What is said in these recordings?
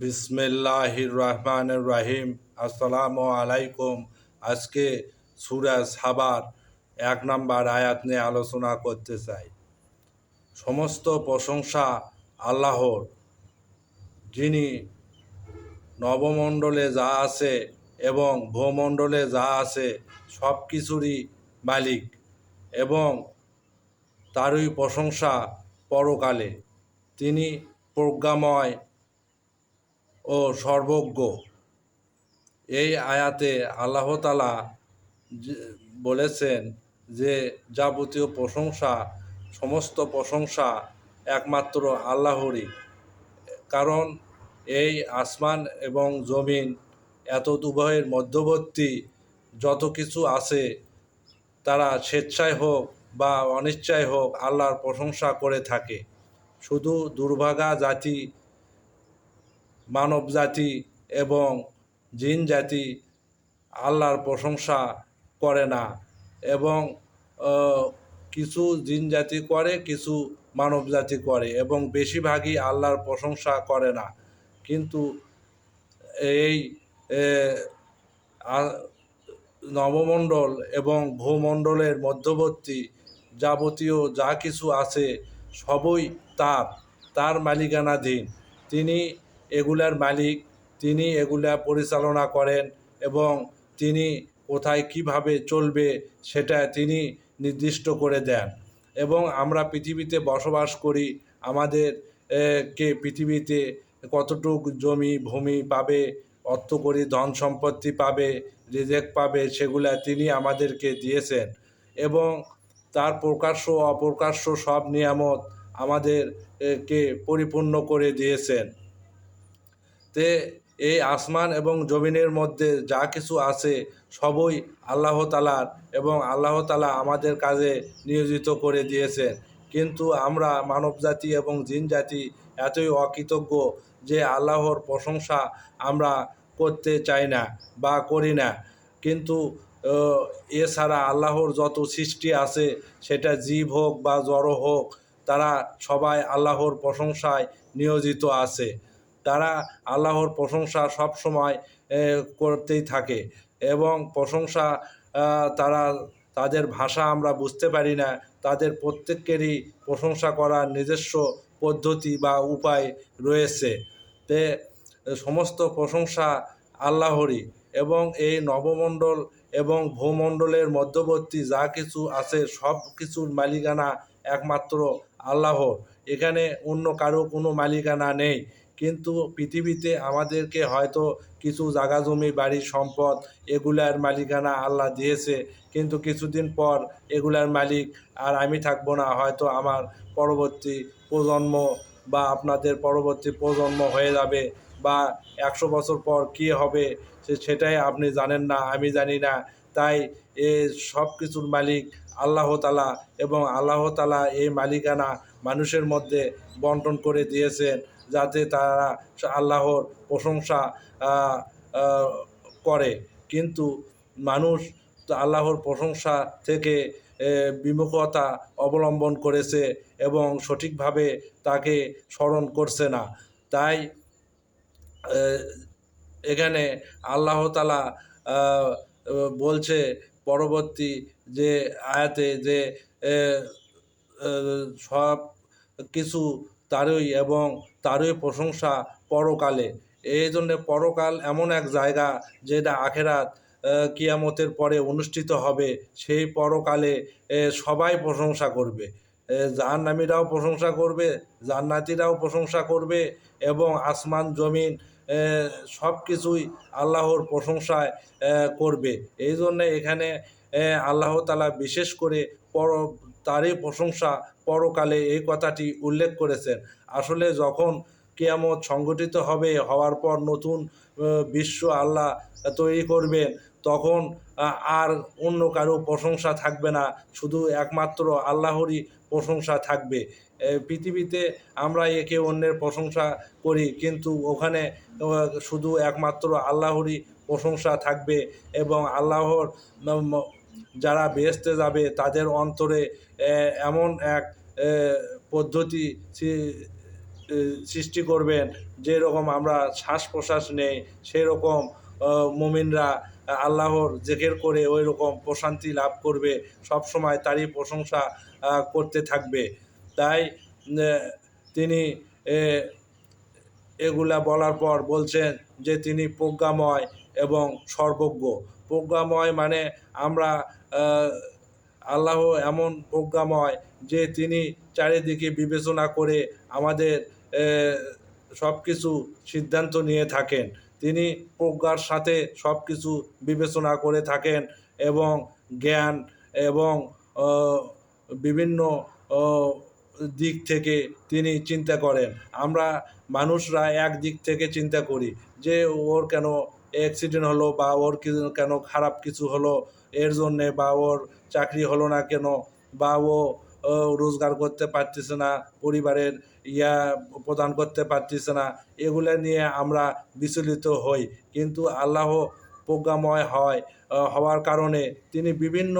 বিসমিল্লাহির রহমান রহিম আসসালামু আলাইকুম। আজকে সুরা সাবার এক নম্বর আয়াত নিয়ে আলোচনা করতে চাই। সমস্ত প্রশংসা আল্লাহর, যিনি নবমণ্ডলে যা আছে এবং ভূমণ্ডলে যা আছে সব কিছুরই মালিক এবং তারই প্রশংসা পরকালে। তিনি প্রজ্ঞাময় ও সর্বজ্ঞ। এই আয়াতে আল্লাহ তালা বলেছেন যে, যাবতীয় প্রশংসা, সমস্ত প্রশংসা একমাত্র আল্লাহরই। কারণ এই আসমান এবং জমিন এত উভয়ের মধ্যবর্তী যত কিছু আছে, তারা স্বেচ্ছায় হোক বা অনিচ্ছায় হোক আল্লাহর প্রশংসা করে থাকে। শুধু দুর্ভাগা জাতি মানব জাতি এবং জিন জাতি আল্লাহর প্রশংসা করে না এবং কিছু জিন জাতি করে, কিছু মানব জাতি করে এবং বেশিরভাগই আল্লাহর প্রশংসা করে না। কিন্তু এই নবমণ্ডল এবং ভূমণ্ডলের মধ্যবর্তী যাবতীয় যা কিছু আছে সবই তার তার মালিকানাধীন। তিনি এগুলার মালিক, তিনি এগুলা পরিচালনা করেন এবং তিনি কোথায় কীভাবে চলবে সেটা তিনি নির্দিষ্ট করে দেন। এবং আমরা পৃথিবীতে বসবাস করি, আমাদের কে পৃথিবীতে কতটুক জমি, ভূমি পাবে, অর্থ করি, ধন সম্পত্তি পাবে রিজেক পাবে, সেগুলা তিনি আমাদেরকে দিয়েছেন। এবং তার প্রকাশ্য অপ্রকাশ্য সব নিয়ামত আমাদের কে পরিপূর্ণ করে দিয়েছেন। তে এই আসমান এবং জমিনের মধ্যে যা কিছু আছে, সবই আল্লাহ তালার এবং আল্লাহ তালা আমাদের কাজে নিয়োজিত করে দিয়েছেন। কিন্তু আমরা মানব জাতি এবং জিন জাতি এতই অকৃতজ্ঞ যে আল্লাহর প্রশংসা আমরা করতে চাই না বা করি না। কিন্তু এছাড়া আল্লাহর যত সৃষ্টি আছে, সেটা জীব হোক বা জড় হোক, তারা সবাই আল্লাহর প্রশংসায় নিয়োজিত আছে। তারা আল্লাহর প্রশংসা সব সময় করতেই থাকে এবং প্রশংসা তারা তাদের ভাষা আমরা বুঝতে পারি না। তাদের প্রত্যেকেরই প্রশংসা করার নিজস্ব পদ্ধতি বা উপায় রয়েছে। তে, সমস্ত প্রশংসা আল্লাহরই এবং এই নবমণ্ডল এবং ভূমণ্ডলের মধ্যবর্তী যা কিছু আছে সব কিছুর মালিকানা একমাত্র আল্লাহর। এখানে অন্য কারও কোনো মালিকানা নেই। কিন্তু পৃথিবীতে আমাদেরকে হয়তো কিছু জাগা জমি, বাড়ি, সম্পদ এগুলার মালিকানা আল্লাহ দিয়েছে। কিন্তু কিছুদিন পর এগুলার মালিক আর আমি থাকব না। হয়তো আমার পরবর্তী প্রজন্ম বা আপনাদের পরবর্তী প্রজন্ম হয়ে যাবে বা একশো বছর পর কী হবে সেটাই আপনি জানেন না, আমি জানি না। তাই এ সব কিছুর মালিক আল্লাহ তালা এবং আল্লাহ তালা এই মালিকানা মানুষের মধ্যে বন্টন করে দিয়েছেন। যাতে তারা আল্লাহর প্রশংসা করে। কিন্তু মানুষ আল্লাহর প্রশংসা থেকে বিমুখতা অবলম্বন করেছে এবং সঠিকভাবে তাকে স্মরণ করছে না। তাই এখানে আল্লাহ তালা বলছে পরবর্তী যে আয়াতে যে সব কিছু তারই এবং তারই প্রশংসা পরকালে। এই জন্যে পরকাল এমন এক জায়গা যেটা আখেরাত কিয়ামতের পরে অনুষ্ঠিত হবে, সেই পরকালে সবাই প্রশংসা করবে। জাহান্নামীরাও প্রশংসা করবে, জান্নাতিরাও প্রশংসা করবে এবং আসমান, জমিন সব কিছুই আল্লাহর প্রশংসায় করবে। এই জন্যে এখানে আল্লাহ তালা বিশেষ করে পর তারই প্রশংসা পরকালে এই কথাটি উল্লেখ করেছেন। আসলে যখন কেয়ামত সংগঠিত হবে, হওয়ার পর নতুন বিশ্ব আল্লাহ তৈরি করবেন, তখন আর অন্য কারও প্রশংসা থাকবে না। শুধু একমাত্র আল্লাহরই প্রশংসা থাকবে। পৃথিবীতে আমরা একে অন্যের প্রশংসা করি, কিন্তু ওখানে শুধু একমাত্র আল্লাহরই প্রশংসা থাকবে এবং আল্লাহর যারা বেহেস্তে যাবে, তাদের অন্তরে এমন এক পদ্ধতি সৃষ্টি করবেন যেরকম আমরা শ্বাস প্রশ্বাস নেই, সেরকম মুমিনরা আল্লাহর জেকের করে ওই রকম প্রশান্তি লাভ করবে সব সময় তারই প্রশংসা করতে থাকবে। তাই তিনি এগুলা বলার পর বলছেন যে তিনি প্রজ্ঞাময় এবং সর্বজ্ঞ। প্রজ্ঞাময় মানে আমরা আল্লাহ এমন প্রজ্ঞাময় যে তিনি চারিদিকে বিবেচনা করে আমাদের সব কিছু সিদ্ধান্ত নিয়ে থাকেন। তিনি প্রজ্ঞার সাথে সব কিছু বিবেচনা করে থাকেন এবং জ্ঞান এবং বিভিন্ন দিক থেকে তিনি চিন্তা করেন। আমরা মানুষরা এক দিক থেকে চিন্তা করি যে ওর কেন অ্যাক্সিডেন্ট হলো বা ওর কেন খারাপ কিছু হলো, এর জন্যে বা ওর চাকরি হলো না কেন, বা ও রোজগার করতে পারতেছে না, পরিবারের ইয়া প্রদান করতে পারতেছে না, এগুলো নিয়ে আমরা বিচলিত হই। কিন্তু আল্লাহ প্রজ্ঞাময় হয় হওয়ার কারণে তিনি বিভিন্ন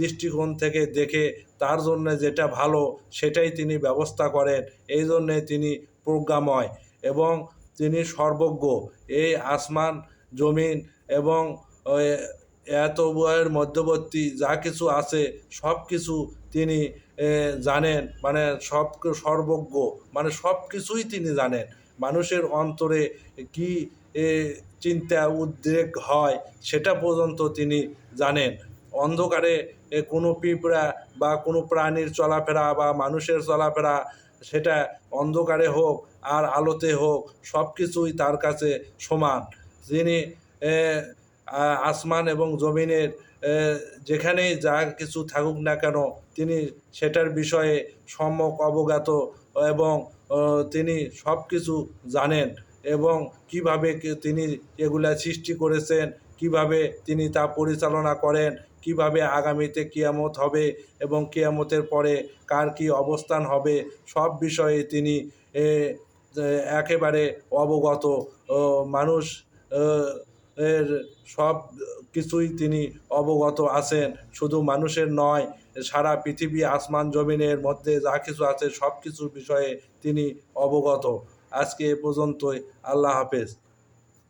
দৃষ্টিকোণ থেকে দেখে তার জন্য যেটা ভালো সেটাই তিনি ব্যবস্থা করেন, এই জন্যে তিনি প্রজ্ঞাময় এবং তিনি সর্বজ্ঞ। এই আসমান জমিন এবং এত বয়ের মধ্যবর্তী যা কিছু আছে, সব কিছু তিনি জানেন। মানে সব সর্বজ্ঞ। মানে সব কিছুই তিনি জানেন। মানুষের অন্তরে কি চিন্তা উদ্রেক হয়, সেটা পর্যন্ত তিনি জানেন। অন্ধকারে কোনো পিঁপড়া বা কোনো প্রাণীর চলাফেরা বা মানুষের চলাফেরা, সেটা অন্ধকারে হোক আর আলোতে হোক, সব কিছুই তার কাছে সমান। যিনি আসমান এবং জমিনের এ, যেখানেই যা কিছু থাকুক না কেন তিনি সেটার বিষয়ে সম্যক অবগত এবং তিনি সব কিছু জানেন এবং কীভাবে তিনি এগুলা সৃষ্টি করেছেন কীভাবে তিনি তা পরিচালনা করেন কীভাবে আগামীতে কিয়ামত হবে এবং কিয়ামতের পরে কার কি অবস্থান হবে সব বিষয়ে তিনি একেবারে অবগত মানুষ এর সব কিছুই তিনি অবগত আছেন। শুধু মানুষের নয়, সারা পৃথিবী আসমান জমিনের মধ্যে যা কিছু আছে সব কিছুর বিষয়ে তিনি অবগত। আজকে এ পর্যন্তই। আল্লাহ হাফেজ।